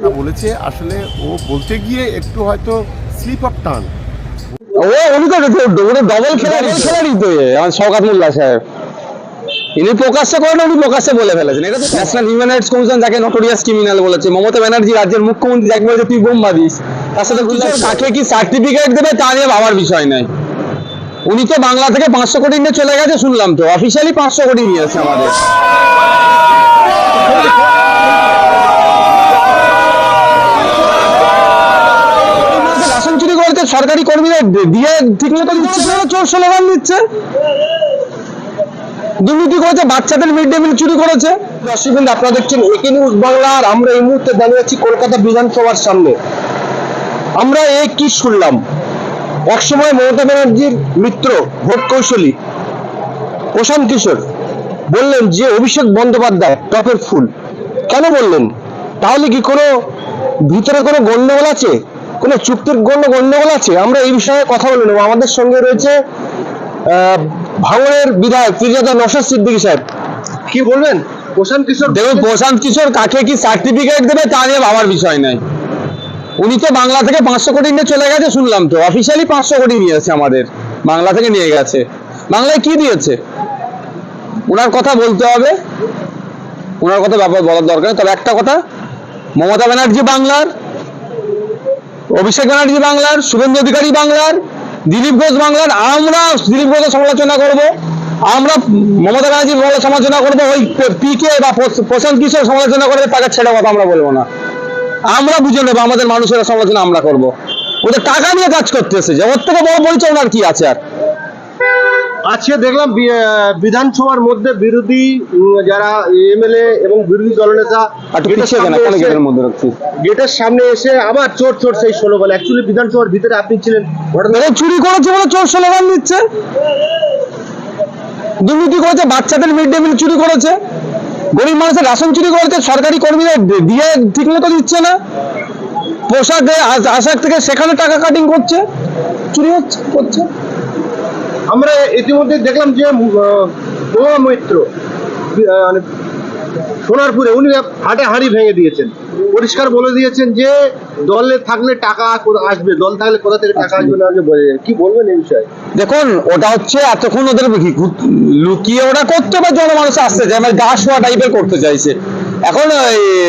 তা বলেছে আসলে ও বলতে গিয়ে একটু হয়তো স্লিপ অফ টান ও উনি তো ডবল তো আমার শওকাত মোল্লা সাহেব। ইনি প্রকাশ্যে করেন উনি প্রকাশ্যে বলে ফেলেছেন। এটা তো ন্যাশনাল হিউম্যান রাইটস কমিশন যাকে নটোরিয়াস ক্রিমিনাল বলেছে মমতা ব্যানার্জি রাজ্যের মুখ্যমন্ত্রী যাকে বলেছে তুই বোম্বা দিস তার সাথে বললাম কাকে কি সার্টিফিকেট দেবে তা নিয়ে ভাবার বিষয় নাই। উনি তো বাংলা থেকে পাঁচশো কোটি নিয়ে চলে গেছে শুনলাম তো। অফিসিয়ালি পাঁচশো কোটি নিয়েছে আমাদের। সরকারি কর্মীরা দিয়ে ঠিক মতো দিচ্ছে না। চোর স্লোগান দিচ্ছে। দুর্নীতি করেছে বাচ্চাদের মিড ডে মিল চুরি করেছে। দর্শকবিন্দু আপনারা দেখছেন একে নিউজ বাংলা আর আমরা এই মুহূর্তে দাঁড়িয়ে আছি কলকাতা বিধানসভার সামনে। আমরা এ কি শুনলাম? একসময় মমতা ব্যানার্জির মিত্র ভোট কৌশলী প্রশান্ত কিশোর বললেন যে অভিষেক বন্দ্যোপাধ্যায় টপের ফুল। কেন বললেন? তাহলে কি কোনো ভিতরে কোনো গন্ডগোল আছে? কোনো চুক্তির কোনো গন্ডগোল আছে? আমরা এই বিষয়ে কথা বলে নেব। আমাদের সঙ্গে রয়েছে আহ, ভাঙড়ের বিধায়ক ফিরিয়াদা নসাদ সিদ্দিকী সাহেব। কি বলবেন? প্রশান্ত কিশোর দেখুন প্রশান্ত কিশোর কাকে কি সার্টিফিকেট দেবে তা নিয়ে ভাবার বিষয় নাই। উনি তো বাংলা থেকে পাঁচশো কোটি নিয়ে চলে গেছে শুনলাম তো। অফিসিয়ালি পাঁচশো কোটি নিয়েছে আমাদের। বাংলা থেকে নিয়ে গেছে। বাংলায় কি দিয়েছে? ওনার কথা বলতে হবে। ওনার কথা ব্যাপার বলার দরকার তবে একটা কথা মমতা ব্যানার্জি বাংলার অভিষেক ব্যানার্জি বাংলার, শুভেন্দু অধিকারী বাংলার, দিলীপ ঘোষ বাংলার, আমরা দিলীপ ঘোষের সমালোচনা করব। আমরা মমতা ব্যানার্জির সমালোচনা করব, ওই পিকে বা প্রশ- প্রশান্ত কিশোর সমালোচনা করবে, তাকে ছেড়ে কথা আমরা বলব না। আমরা বুঝে নেব, আমাদের মানুষের সমালোচনা আমরা করব। ওদের টাকা নিয়ে কাজ করতেছে যে ওর থেকে বড় পরিচয় ওনার কি আছে আর? আজকে দেখলাম বিধানসভার মধ্যে বিরোধী যারা এমএলএ এবং বিরোধী দলনেতা গেটের সামনে এসে- আবার চোর চোর সেই ষোলো বলে। অ্যাকচুয়ালি বিধানসভার ভিতরে আপনি ছিলেন। ঘটনা চুরি করেছে বলে চোর স্লোগান দিচ্ছে। দুর্নীতি করেছে বাচ্চাদের মিড ডে মিল চুরি করেছে। গরিব মানুষের রাশন চুরি করেছে সরকারি কর্মীরা দিয়ে ঠিক মতো দিচ্ছে না। পোশাকে আশাক থেকে সেখানে টাকা কাটিং করছে। চুরি হচ্ছে করছে। আমরা ইতিমধ্যে দেখলাম যে বোমা মৈত্র মানে সোনারপুরে উনি হাটে হাঁড়ি ভেঙে দিয়েছেন। পরিষ্কার বলে দিয়েছেন যে, দলে থাকলে টাকা আসবে, দল থাকলে কোথা থেকে টাকা আসবে না আসবে বলে কি বলবেন এই বিষয়ে? দেখুন, ওটা হচ্ছে এতক্ষণ ওদের লুকিয়ে ওরা করতে বা জনমানুষ আসতে চায় মানে গা শোয়া টাইপের করতে চাইছে। এখন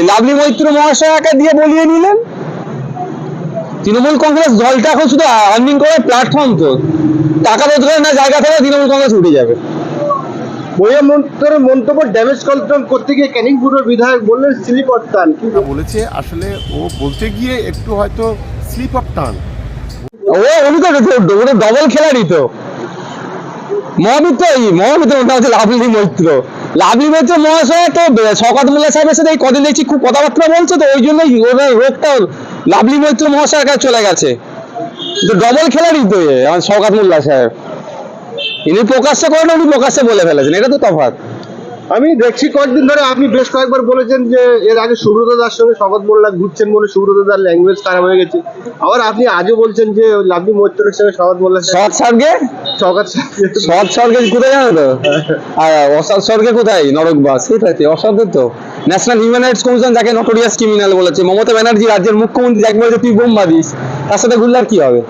লাভলি মৈত্র মহাশয়াকে দিয়ে বলিয়ে নিলেন। তৃণমূল কংগ্রেস দলটা এখন শুধু আর্নিং করে প্ল্যাটফর্ম তো। টাকা রোজগার না জায়গা থেকে তৃণমূল কংগ্রেস উঠে যাবে। বইয়া মন্তব্য ড্যামেজ কন্ট্রোল করতে গিয়ে ক্যানিং ব্যুরোর বিধায়ক বললেন স্লিপ অর্থান তা বলেছে আসলে ও বলতে গিয়ে একটু হয়তো স্লিপ অফ টান ও উনি তো ডবল খেলাড়ি তো। মহামিত্র এই মহামিত্র ওটা হচ্ছে লাভলি মৈত্র। লাভলি মৈত্র মহাশয় তো শকাত মোল্লা সাহেবের সাথে এই কদিন দেখছি খুব কথাবার্তা বলছে তো ওই জন্যই ওনার রোগটা লাভলি মৈত্র মহাশয়ের কাছে চলে গেছে। তো ডবল খেলাড়ি তো আমার শওকাত মোল্লা সাহেব। ইনি প্রকাশ্যে করেন উনি প্রকাশ্যে বলে ফেলেছেন এটা তো তফাৎ। আমি দেখছি কয়েকদিন ধরে আপনি বেশ কয়েকবার বলেছেন যে এর আগে সুব্রত দার সঙ্গে শপথ মোল্লা ঘুরছেন বলে সুব্রত দার ল্যাঙ্গুয়েজ খারাপ হয়ে গেছে। আবার আপনি আজও বলছেন যে লাভলি মৈত্রের সঙ্গে শপথ মোল্লা সৎ স্বর্গে শওকত সৎ স্বর্গে কোথায় জানো তো? আর অসৎ স্বর্গে কোথায়? নরকবাস সেটাই তো অসৎের তো। ন্যাশনাল হিউম্যান রাইটস কমিশন যাকে নটোরিয়াস ক্রিমিনাল বলেছে, মমতা ব্যানার্জি রাজ্যের মুখ্যমন্ত্রী যাকে বলেছে, তুই বোম্বা দিস তার সাথে ঘুরলে আর কি হবে?